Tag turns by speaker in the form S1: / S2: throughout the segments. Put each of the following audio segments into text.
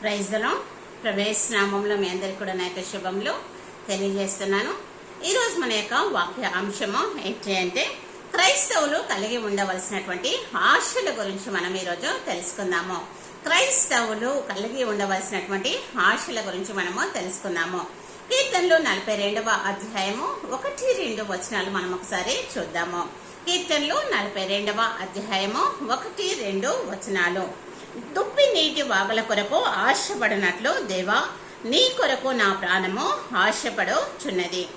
S1: ప్రైజ్లో ప్రవేశ నామంలో మీ అందరికి కూడా నా యొక్క శుభంలో తెలియజేస్తున్నాను. ఈరోజు మన యొక్క వాక్య అంశము ఏంటి అంటే క్రైస్తవులు కలిగి ఉండవలసినటువంటి ఆశల గురించి మనం ఈరోజు తెలుసుకుందాము. క్రైస్తవులు కలిగి ఉండవలసినటువంటి ఆశల గురించి మనము తెలుసుకుందాము. కీర్తనలు నలభై రెండవ అధ్యాయము ఒకటి రెండు వచనాలు మనం ఒకసారి చూద్దాము. కీర్తనలు నలభై రెండవ అధ్యాయము ఒకటి రెండు వచనాలు. దుప్పి నీటి వాగుల కొరకు ఆశపడినట్లు దేవా నీ కొరకు నా ప్రాణము ఆశపడుచున్నది.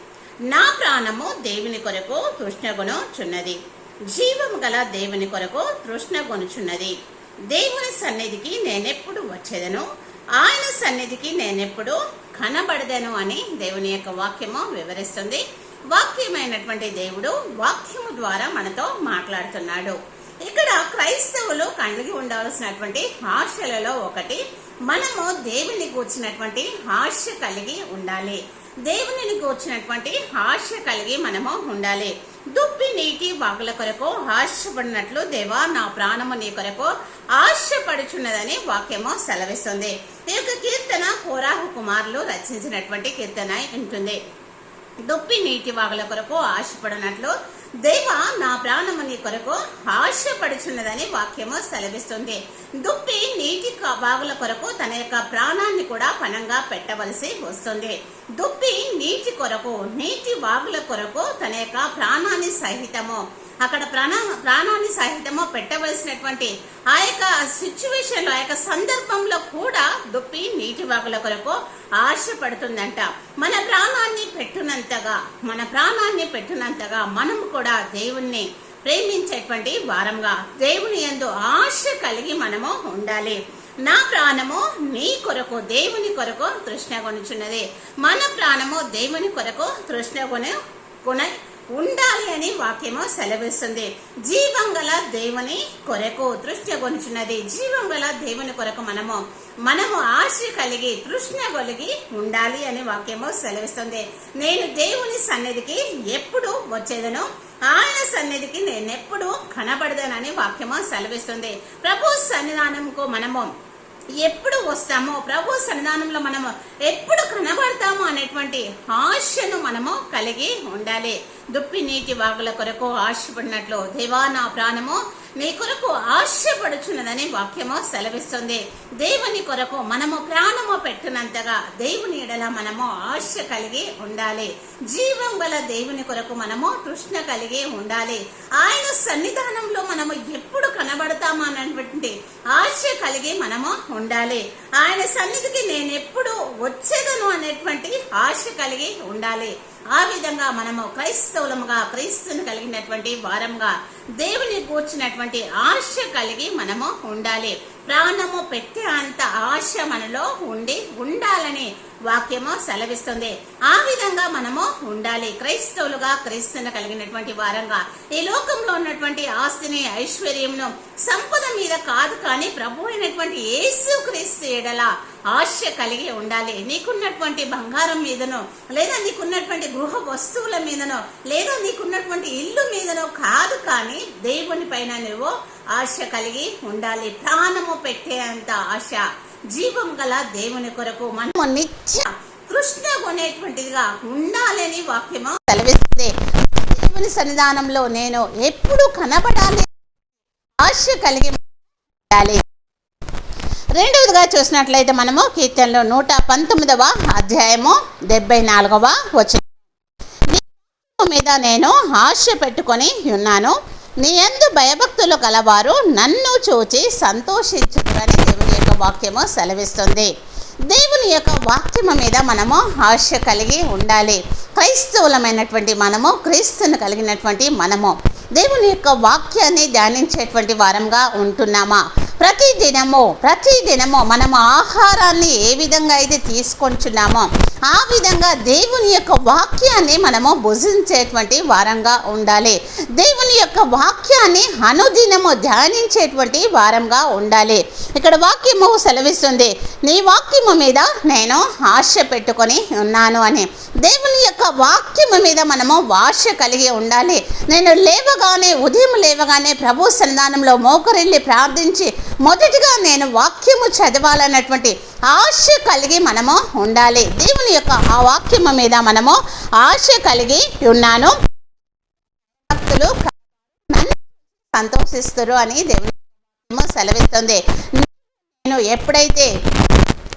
S1: నా ప్రాణము దేవుని కొరకు తృష్ణగొనుచున్నది. జీవము గల దేవుని కొరకు తృష్ణగొనుచున్నది. దేవుని సన్నిధికి నేనెప్పుడు వచ్చేదను? ఆయన సన్నిధికి నేనెప్పుడు కనబడదను అని దేవుని యొక్క వాక్యము వివరిస్తుంది. వాక్యమైనటువంటి దేవుడు వాక్యము ద్వారా మనతో మాట్లాడుతున్నాడు. ఇక్కడ క్రైస్తవులు కలిగి ఉండవలసినటువంటి ఆశలలో ఒకటి మనము దేవుని కూర్చున్నటువంటి ఆశ కలిగి ఉండాలి. దేవునిని కూర్చున్నటువంటి ఆశ కలిగి మనము ఉండాలి. దుప్పి నీటి వాగుల కొరకు ఆశపడినట్లు దేవా నా ప్రాణము నీ కొరకు ఆశపడుచున్నదని వాక్యము సెలవిస్తుంది. ఈ యొక్క కీర్తన కోరాహు కుమారులు రచించినటువంటి కీర్తన ఉంటుంది. దుప్పి నీటి వాగుల కొరకు ఆశపడినట్లు దేవ నా ప్రాణముని కొరకు ఆశపడుచున్నదని వాక్యము సెలవిస్తుంది. దుప్పి నీటి వాగుల కొరకు తన యొక్క ప్రాణాన్ని కూడా పనంగా పెట్టవలసి వస్తుంది. దుప్పి నీటి కొరకు నీటి వాగుల కొరకు తన యొక్క ప్రాణాన్ని సహితము. అక్కడ ప్రాణ ప్రాణాన్ని సహితమో పెట్టవలసినటువంటి ఆ యొక్క సిచ్యువేషన్లో ఆ యొక్క సందర్భంలో కూడా దుప్పి నీటి వాగుల కొరకు ఆశపడుతుందంట. మన ప్రాణాన్ని పెట్టునంతగా మన ప్రాణాన్ని పెట్టునంతగా మనం కూడా దేవుణ్ణి ప్రేమించేటువంటి వారంగా దేవుని యందు ఆశ కలిగి మనము ఉండాలి. నా ప్రాణము నీ కొరకు దేవుని కొరకు తృష్ణగొనుచున్నది మన ప్రాణము దేవుని కొరకు తృష్ణ కొను కొన ఉండాలి అని వాక్యము సెలవిస్తుంది. జీవం గల దేవుని కొరకు తృష్ణ గొనుచున్నది జీవం గల దేవుని కొరకు మనము మనము ఆశ కలిగి తృష్ణ కలిగి ఉండాలి అని వాక్యము సెలవిస్తుంది. నేను దేవుని సన్నిధికి ఎప్పుడు వచ్చేదను? ఆయన సన్నిధికి నేను ఎప్పుడు కనబడదనని వాక్యము సెలవిస్తుంది. ప్రభు సన్నిధానంకు మనము ఎప్పుడు వస్తామో ప్రభు సన్నిధానంలో మనము ఎప్పుడు కనబడతాము అనేటువంటి ఆశను మనము కలిగి ఉండాలి. దుప్పి నీటి వాగుల కొరకు ఆశపడినట్లు దేవా నా ప్రాణము మీ కొరకు ఆశపడుచున్నదని వాక్యము సెలవిస్తుంది. దేవుని కొరకు మనము ప్రాణము పెట్టినంతగా దేవుని ఎడల మనము ఆశ కలిగి ఉండాలి. జీవం గల దేవుని కొరకు మనము కృష్ణ కలిగి ఉండాలి. ఆయన సన్నిధానంలో మనము ఎప్పుడు కనబడతామా అన్నటువంటి ఆశ కలిగి మనము ఉండాలి. ఆయన సన్నిధికి నేను ఎప్పుడు వచ్చేదో అనేటువంటి ఆశ కలిగి ఉండాలి. ఆ విధంగా మనము క్రైస్తవులముగా క్రైస్తుని కలిగినటువంటి వారంగా దేవుని కూర్చున్నటువంటి ఆశ కలిగి మనము ఉండాలి. ప్రాణము పెట్టే అంత ఆశ మనలో ఉండి ఉండాలని వాక్యము సెలవిస్తుంది. ఆ విధంగా మనము ఉండాలి. క్రైస్తవులుగా క్రైస్తుని కలిగినటువంటి వారంగా ఈ లోకంలో ఉన్నటువంటి ఆస్తిని ఐశ్వర్యంను సంపద మీద కాదు కానీ ప్రభు అయినటువంటి యేసు క్రీస్తు ఎడల ఆశ కలిగి ఉండాలి. నీకున్నటువంటి బంగారం మీదనో లేదా నీకున్నటువంటి గృహ వస్తువుల మీదనో లేదా నీకున్నటువంటి ఇల్లు మీదనో కాదు కానీ దేవుని పైన నువ్వు ఆశ కలిగి ఉండాలి. ప్రాణము పెట్టేంత ఆశ జీవం గల దేవుని కొరకు మనము నిత్య కృష్ణ కొనేటువంటిదిగా ఉండాలని వాక్యము సెలవిస్తుంది. దేవుని సన్నిధానంలో నేను ఎప్పుడు కనబడాలి. ఆశ కలిగి ఉండాలి. రెండవదిగా చూసినట్లయితే మనము కీర్తనలో నూట పంతొమ్మిదవ అధ్యాయము డెబ్బై నాలుగవ వచ్చిన మీద నేను ఆశ పెట్టుకొని ఉన్నాను. నీ యందు భయభక్తులు గలవారు నన్ను చూచి సంతోషించుకురని దేవుని యొక్క వాక్యము సెలవిస్తుంది. దేవుని యొక్క వాక్యము మీద మనము ఆశ కలిగి ఉండాలి. క్రైస్తవులమైనటువంటి మనము క్రీస్తును కలిగినటువంటి మనము. దేవుని యొక్క వాక్యాన్ని ధ్యానించేటువంటి వారంగా ఉంటున్నామా? ప్రతి దినము ప్రతి దినము మనము ఆహారాన్ని ఏ విధంగా అయితే తీసుకొంచున్నామో ఆ విధంగా దేవుని యొక్క వాక్యాన్ని మనము భుజించేటువంటి వారంగా ఉండాలి. దేవుని యొక్క వాక్యాన్ని అనుదినము ధ్యానించేటువంటి వారంగా ఉండాలి. ఇక్కడ వాక్యము సెలవిస్తుంది నీ వాక్యము మీద నేను ఆశ పెట్టుకొని ఉన్నాను అని. దేవుని యొక్క వాక్యము మీద మనము వాష కలిగి ఉండాలి. నేను లేవగానే ఉదయం లేవగానే ప్రభు సన్నిధానంలో మోకరిల్లి ప్రార్థించి మొదటిగా నేను వాక్యము చదవాలన్నటువంటి ఆశ కలిగి మనము ఉండాలి. దేవుని యొక్క ఆ వాక్యము మీద మనము ఆశ కలిగి ఉన్నాను. భక్తులు సంతోషిస్తారు అని దేవుని సెలవిస్తుంది. నేను ఎప్పుడైతే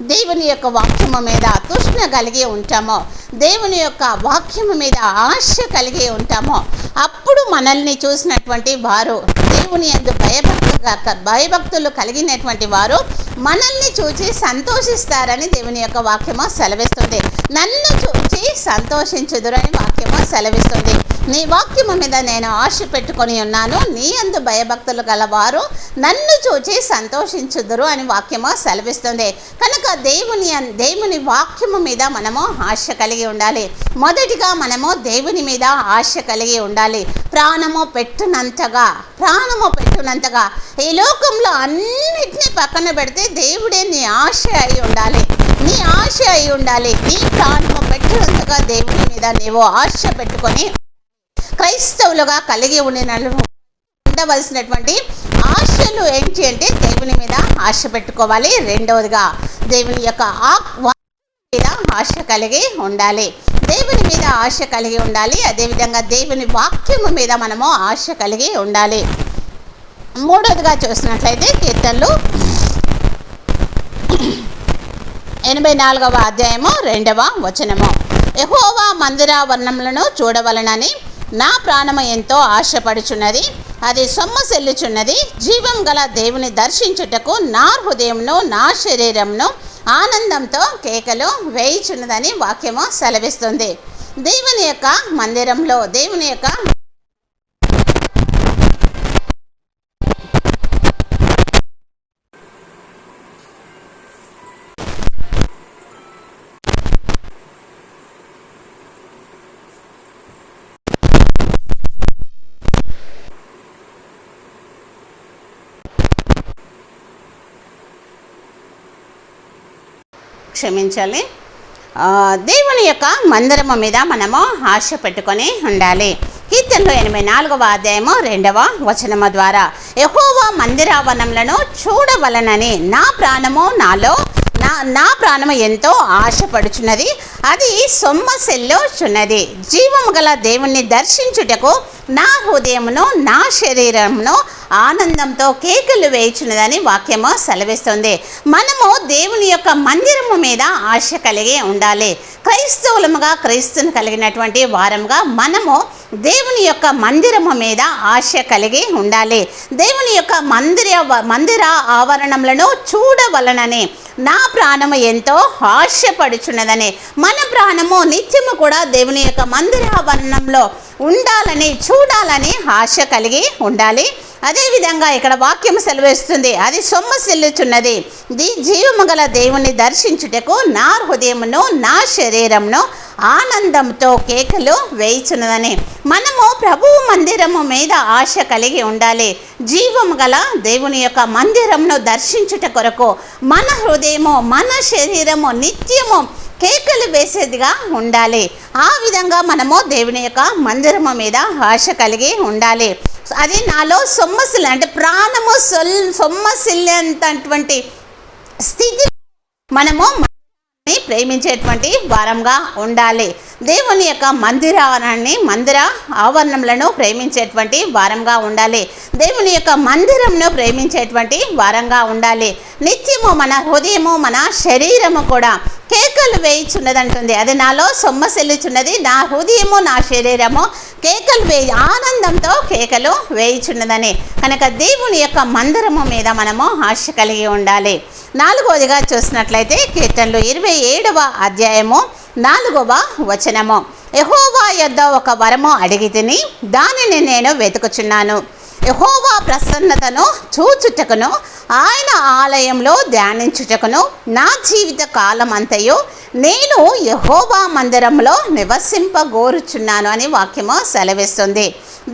S1: దేవుని యొక్క వాక్యము మీద తృష్ణ కలిగి ఉంటామో. దేవుని యొక్క వాక్యము మీద ఆశ కలిగి ఉంటామో. అప్పుడు మనల్ని చూసినటువంటి వారు దేవుని ఎందు భయభక్తుగా భయభక్తులు కలిగినటువంటి వారు మనల్ని చూచి సంతోషిస్తారని దేవుని యొక్క వాక్యము సెలవిస్తుంది. నన్ను చూచి సంతోషించుదురని వాక్యము సెలవిస్తుంది. నీ వాక్యము మీద నేను ఆశ పెట్టుకొని ఉన్నాను. నీ అందు భయభక్తులు గలవారు నన్ను చూచి సంతోషించుదురు అని వాక్యము సెలవిస్తుంది. కనుక దేవుని దేవుని వాక్యము మీద మనము ఆశ కలిగి ఉండాలి. మొదటిగా మనము దేవుని మీద ఆశ కలిగి ఉండాలి. ప్రాణము పెట్టునంతగా ప్రాణము పెట్టునంతగా ఈ లోకంలో అన్నిటినీ పక్కన పెడితే దేవుడే నీ ఆశ అయి ఉండాలి. నీ ఆశ అయి ఉండాలి. నీ ప్రాణము పెట్టునంతగా దేవుని మీద నీవు ఆశ పెట్టుకొని క్రైస్తవులుగా కలిగి ఉండిన ఉండవలసినటువంటి ఆశలు ఏంటి అంటే దేవుని మీద ఆశ పెట్టుకోవాలి. రెండవదిగా దేవుని యొక్క ఆ- మీద ఆశ కలిగి ఉండాలి. దేవుని మీద ఆశ కలిగి ఉండాలి. అదేవిధంగా దేవుని వాక్యము మీద మనము ఆశ కలిగి ఉండాలి. మూడవదిగా చూసినట్లయితే కీర్తనలు ఎనభై నాలుగవ అధ్యాయము రెండవ వచనము. యహోవా మందిరావరణములను చూడవలనని నా ప్రాణము ఎంతో ఆశపడుచున్నది. అది సొమ్మసెల్లుచున్నది జీవం గల దేవుని దర్శించుటకు నా హృదయంను నా శరీరంను ఆనందంతో కేకలు వేయిచున్నదని వాక్యము సెలవిస్తుంది. దేవుని యొక్క మందిరంలో దేవుని యొక్క క్షమించాలి. దేవుని యొక్క మందిరము మీద మనము ఆశ పెట్టుకొని ఉండాలి. కీర్తనలు ఎనభై నాలుగవ అధ్యాయము రెండవ వచనము ద్వారా ఎహోవ మందిరావరణములను చూడవలనని నా ప్రాణము నాలో నా నా ప్రాణము ఎంతో ఆశపడుచున్నది. అది సొమ్మసెల్లోచున్నది జీవము గల దేవుణ్ణి దర్శించుటకు నా హృదయమును నా శరీరమును ఆనందంతో కేకలు వేయుచున్నదని వాక్యము సెలవిస్తుంది. మనము దేవుని యొక్క మందిరము మీద ఆశ కలిగి ఉండాలి. క్రైస్తవులముగా క్రైస్తుని కలిగినటువంటి వారముగా మనము దేవుని యొక్క మందిరము మీద ఆశ కలిగి ఉండాలి. దేవుని యొక్క మందిర మందిర ఆవరణములను చూడవలనని నా ప్రాణము ఎంతో ఆశపడుచున్నదని మన ప్రాణము నిత్యము కూడా దేవుని యొక్క మందిరావరణంలో ఉండాలని చూడాలని ఆశ కలిగి ఉండాలి. అదేవిధంగా ఇక్కడ వాక్యం సెలవేస్తుంది. అది సొమ్మసిల్లుచున్నది ది జీవము గల దేవుని దర్శించుటకు నా హృదయమును నా శరీరమును ఆనందంతో కేకలు వేయిచున్నదని. మనము ప్రభువు మందిరము మీద ఆశ కలిగి ఉండాలి. జీవము గల దేవుని యొక్క మందిరమును దర్శించుట కొరకు మన హృదయము మన శరీరము నిత్యము కేకలు వేసేదిగా ఉండాలి. ఆ విధంగా మనము దేవుని యొక్క మందిరము మీద ఆశ కలిగి ఉండాలి. అది నాలో సొమ్మసిల్ అంటే ప్రాణము సొల్ సొమ్మసిల్లేంతటువంటి స్థితి. మనము ప్రేమించేటువంటి వారంగా ఉండాలి. దేవుని యొక్క మందిరాన్ని మందిర ఆవరణములను ప్రేమించేటువంటి వారంగా ఉండాలి. దేవుని యొక్క మందిరంను ప్రేమించేటువంటి వారంగా ఉండాలి. నిత్యము మన హృదయము మన శరీరము కూడా కేకలు వేయిచున్నదంటుంది. అది నాలో సొమ్మసెల్లుచున్నది నా హృదయము నా శరీరము. కేకలు వేయి ఆనందంతో కేకలు వేయిచున్నదని. కనుక దేవుని యొక్క మందిరము మీద మనము ఆశ కలిగి ఉండాలి. నాలుగవదిగా చూసినట్లయితే కీర్తనలు ఇరవై ఏడవ అధ్యాయము నాలుగవ వచనము. యహోవా యొద్ద ఒక వరము అడిగి తిని దానిని నేను వెతుకుచున్నాను. యహోవా ప్రసన్నతను చూచుటకును ఆయన ఆలయంలో ధ్యానించుటకును నా జీవిత కాలం అంతయు నేను యహోవా మందిరంలో నివసింపగోరుచున్నాను అని వాక్యము సెలవిస్తుంది.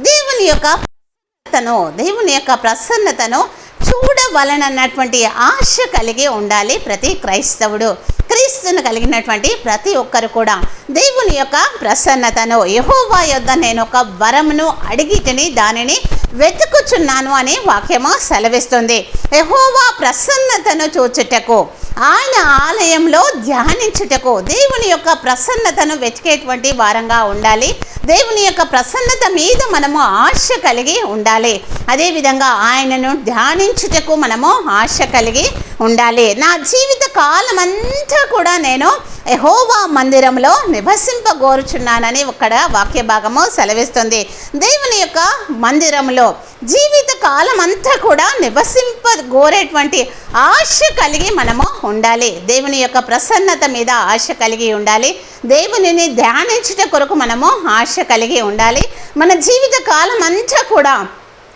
S1: దేవుని యొక్క ప్రసన్నతను దేవుని యొక్క ప్రసన్నతను చూడవలనన్నటువంటి ఆశ కలిగి ఉండాలి ప్రతి క్రైస్తవుడు. క్రీస్తును కలిగినటువంటి ప్రతి ఒక్కరు కూడా దేవుని యొక్క ప్రసన్నతను యహోవా యొద్ద నేను ఒక వరమును అడిగిటిని దానిని వెతుకుచున్నాను అనే వాక్యము సెలవిస్తుంది. యహోవా ప్రసన్నతను చూచుటకు ఆయన ఆలయంలో ధ్యానించుటకు దేవుని యొక్క ప్రసన్నతను వెతికేటువంటి వారంగా ఉండాలి. దేవుని యొక్క ప్రసన్నత మీద మనము ఆశ కలిగి ఉండాలి. అదేవిధంగా ఆయనను ధ్యానించుటకు మనము ఆశ కలిగి ఉండాలి. నా జీవిత కాలం అంతా కూడా నేను ఎహోవా మందిరంలో నివసింపగోరుచున్నానని ఇక్కడ వాక్య భాగము సెలవిస్తుంది. దేవుని యొక్క మందిరంలో జీవిత కాలం అంతా కూడా నివసింప గోరేటువంటి ఆశ కలిగి మనము ఉండాలి. దేవుని యొక్క ప్రసన్నత మీద ఆశ కలిగి ఉండాలి. దేవునిని ధ్యానించుట కొరకు మనము ఆశ కలిగి ఉండాలి. మన జీవిత కాలం అంతా కూడా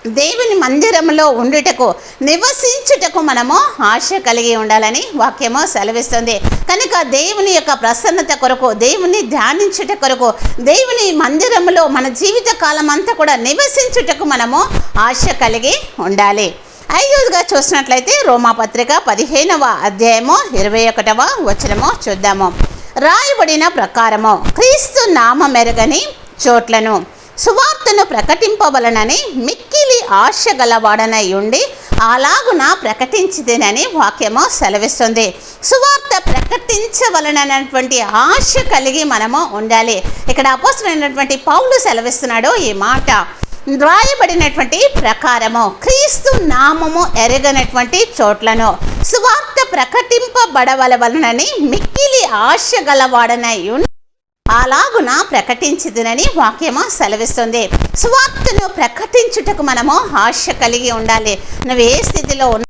S1: దేవుని మందిరంలో ఉండుటకు నివసించుటకు మనము ఆశ కలిగి ఉండాలని వాక్యము సెలవిస్తుంది. కనుక దేవుని యొక్క ప్రసన్నత కొరకు దేవుని ధ్యానించుట కొరకు దేవుని మందిరంలో మన జీవిత కాలం అంతా కూడా నివసించుటకు మనము ఆశ కలిగి ఉండాలి. ఐదవదిగా చూసినట్లయితే రోమాపత్రిక పదిహేనవ అధ్యాయము ఇరవై ఒకటవ వచనము చూద్దాము. రాయబడిన ప్రకారము క్రీస్తు నామ మెరుగని చోట్లను సువార్తను ప్రకటింపవలనని మిక్కి ఆశ గలవాడనై ఉండి అలాగున ప్రకటించిదేనని వాక్యము సెలవిస్తుంది. సువార్త ప్రకటించవలనటువంటి ఆశ కలిగి మనము ఉండాలి. ఇక్కడ అపోసరైనటువంటి పౌలు సెలవిస్తున్నాడు ఈ మాట. రాయబడినటువంటి ప్రకారము క్రీస్తు నామము ఎరగనటువంటి చోట్లను సువార్త ప్రకటింపబడవలవలనని మిక్కిలి ఆశ గలవాడనై ఉండి అలాగున ప్రకటించదునని వాక్యము సెలవిస్తుంది. సువార్తను ప్రకటించుటకు మనము ఆశ కలిగి ఉండాలి. నువ్వు ఏ స్థితిలో ఉన్న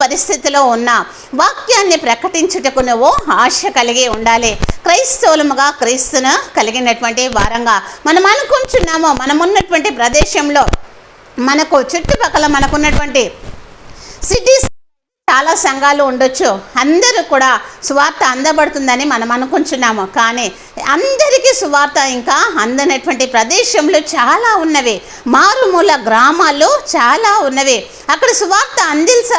S1: పరిస్థితిలో ఉన్నా వాక్యాన్ని ప్రకటించుటకు నువ్వు ఆశ కలిగి ఉండాలి. క్రైస్తవులముగా క్రీస్తును కలిగినటువంటి వారంగా మనం అనుకుంటున్నాము మనం ఉన్నటువంటి ప్రదేశంలో మనకు చుట్టుపక్కల మనకున్నటువంటి సిటీస్ చాలా సంఘాలు ఉండొచ్చు. అందరూ కూడా సువార్త అందబడుతుందని మనం అనుకుంటున్నాము. కానీ అందరికీ సువార్త ఇంకా అందనటువంటి ప్రదేశంలో చాలా ఉన్నవి. మారుమూల గ్రామాల్లో చాలా ఉన్నవి. అక్కడ సువార్త అందించ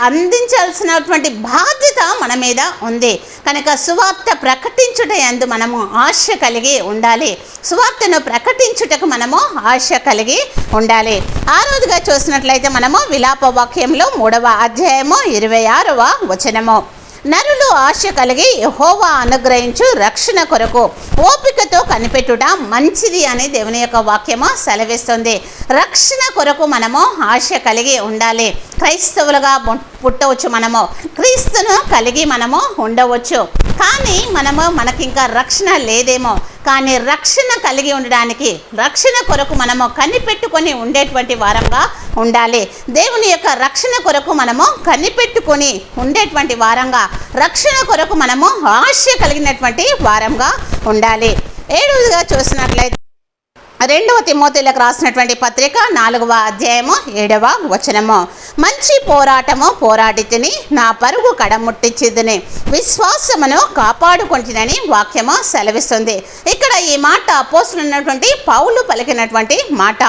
S1: అందించాల్సినటువంటి బాధ్యత మన మీద ఉంది. కనుక సువార్త ప్రకటించుట ఎందు మనము ఆశ కలిగి ఉండాలి. సువార్తను ప్రకటించుటకు మనము ఆశ కలిగి ఉండాలి. ఆ రోజుగా చూసినట్లయితే మనము విలాప వాక్యంలో మూడవ అధ్యాయము ఇరవై ఆరవ వచనము. నరులు ఆశ కలిగి యెహోవా అనుగ్రహించు రక్షణ కొరకు ఓపికతో కనిపెట్టుట మంచిది అని దేవుని యొక్క వాక్యము సెలవిస్తుంది. రక్షణ కొరకు మనము ఆశ కలిగి ఉండాలి. క్రైస్తవులుగా పుట్టవచ్చు మనము. క్రీస్తును కలిగి మనము ఉండవచ్చు. కానీ మనము మనకి ఇంకా రక్షణ లేదేమో. కానీ రక్షణ కలిగి ఉండడానికి రక్షణ కొరకు మనము కనిపెట్టుకొని ఉండేటువంటి వారంగా ఉండాలి. దేవుని యొక్క రక్షణ కొరకు మనము కనిపెట్టుకొని ఉండేటువంటి వారంగా రక్షణ కొరకు మనము ఆశ కలిగినటువంటి వారంగా ఉండాలి. ఏడుగా చూసినట్లయితే రెండవ తిమోతిలకు రాసినటువంటి పత్రిక నాలుగవ అధ్యాయము ఏడవ వచనము. మంచి పోరాటము పోరాడితిని నా పరుగు కడముట్టించిదని విశ్వాసమును కాపాడుకుంటునని వాక్యము సెలవిస్తుంది. ఇక్కడ ఈ మాట అపోస్తున్నటువంటి పౌలు పలికినటువంటి మాట.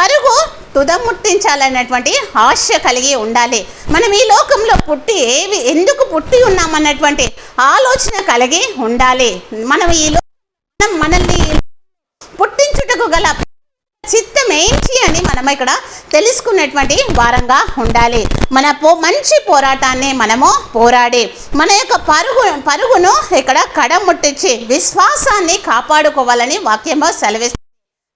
S1: పరుగు తుదముట్టించాలన్నటువంటి ఆశ కలిగి ఉండాలి. మనం ఈ లోకంలో పుట్టి ఏవి ఎందుకు పుట్టి ఉన్నామన్నటువంటి ఆలోచన కలిగి ఉండాలి. మనం ఈ లో మనం మనల్ని పుట్టించుటకు గల చిత్తం ఏంటి అని మనం ఇక్కడ తెలుసుకునేటువంటి వారంగా ఉండాలి. మన పో మంచి పోరాటాన్ని మనము పోరాడి మన యొక్క పరుగు పరుగును ఇక్కడ కడముట్టించి విశ్వాసాన్ని కాపాడుకోవాలని వాక్యము సెలవిస్తుంది.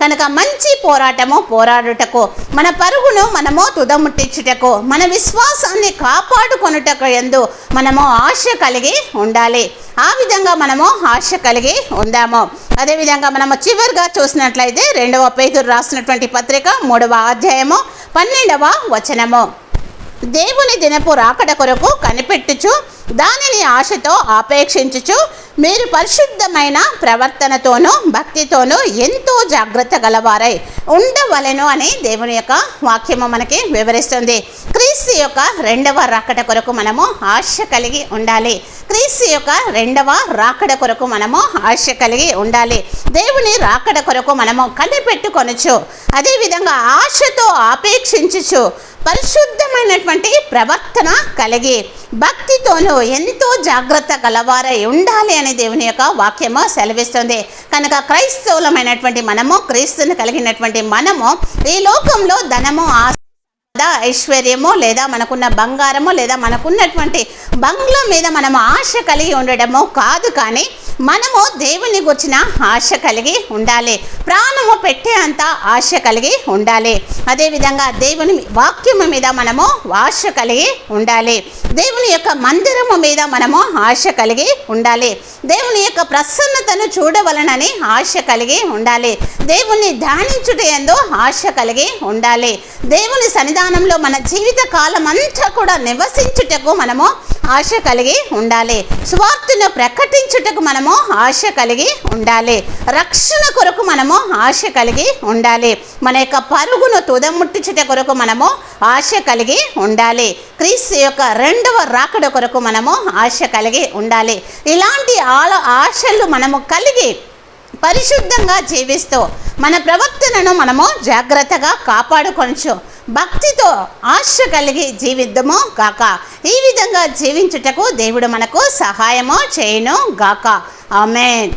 S1: కనుక మంచి పోరాటము పోరాడుటకు మన పరుగును మనము తుదముట్టించుటకు మన విశ్వాసాన్ని కాపాడుకొనుటకు ఎందు మనము ఆశ కలిగి ఉండాలి. ఆ విధంగా మనము ఆశ కలిగి ఉందాము. అదేవిధంగా మనము చివరిగా చూసినట్లయితే రెండవ పేదూరు రాసినటువంటి పత్రిక మూడవ అధ్యాయము పన్నెండవ వచనము. దేవుని దినపు రాకడ కొరకు కనిపెట్టుచు దానిని ఆశతో ఆపేక్షించుచు మీరు పరిశుద్ధమైన ప్రవర్తనతోనూ భక్తితోనూ ఎంతో జాగ్రత్త గలవారై ఉండవలెను అని దేవుని యొక్క వాక్యము మనకి వివరిస్తుంది. క్రీస్తు యొక్క రెండవ రాకడ కొరకు మనము ఆశ కలిగి ఉండాలి. క్రీస్తు యొక్క రెండవ రాకడ కొరకు మనము ఆశ కలిగి ఉండాలి. దేవుని రాకడ కొరకు మనము కనిపెట్టుకొనొచ్చు అదేవిధంగా ఆశతో ఆపేక్షించచ్చు పరిశుద్ధమైనటువంటి ప్రవర్తన కలిగి భక్తితోనూ ఎంతో జాగ్రత్త గలవారై ఉండాలి అని దేవుని యొక్క వాక్యము సెలవిస్తుంది. కనుక క్రైస్తవులమైనటువంటి మనము క్రీస్తుని కలిగినటువంటి మనము ఈ లోకంలో ధనము ఆ లేదా ఐశ్వర్యము లేదా మనకున్న బంగారము లేదా మనకున్నటువంటి బంగ్లా మీద మనము ఆశ కలిగి ఉండడము కాదు కానీ మనము దేవుని గుర్చిన ఆశ కలిగి ఉండాలి. ప్రాణము పెట్టే అంత ఆశ కలిగి ఉండాలి. అదేవిధంగా దేవుని వాక్యము మీద మనము ఆశ కలిగి ఉండాలి. దేవుని యొక్క మందిరము మీద మనము ఆశ కలిగి ఉండాలి. దేవుని యొక్క ప్రసన్నతను చూడవలనని ఆశ కలిగి ఉండాలి. దేవుణ్ణి ధ్యానించుట ఎందు ఆశ కలిగి ఉండాలి. దేవుని సన్నిధానంలో మన జీవిత కాలం అంతా కూడా నివసించుటకు మనము ఆశ కలిగి ఉండాలి. స్వార్థను ప్రకటించుటకు మనము ఆశ కలిగి ఉండాలి. రక్షణ కొరకు మనము ఆశ కలిగి ఉండాలి. మన యొక్క పరుగును తుదముట్టించుట కొరకు మనము ఆశ కలిగి ఉండాలి. క్రీస్తు యొక్క రెండవ రాకడ కొరకు మనము ఆశ కలిగి ఉండాలి. ఇలాంటి ఆల ఆశలు మనము కలిగి పరిశుద్ధంగా జీవిస్తూ మన ప్రవర్తనను మనము జాగ్రత్తగా కాపాడుకొనచ్చు. భక్తితో ఆశ కలిగి జీవిద్దాము గాక. ఈ విధంగా జీవించుటకు దేవుడు మనకు సహాయము చేయను గాక. ఆమెన్.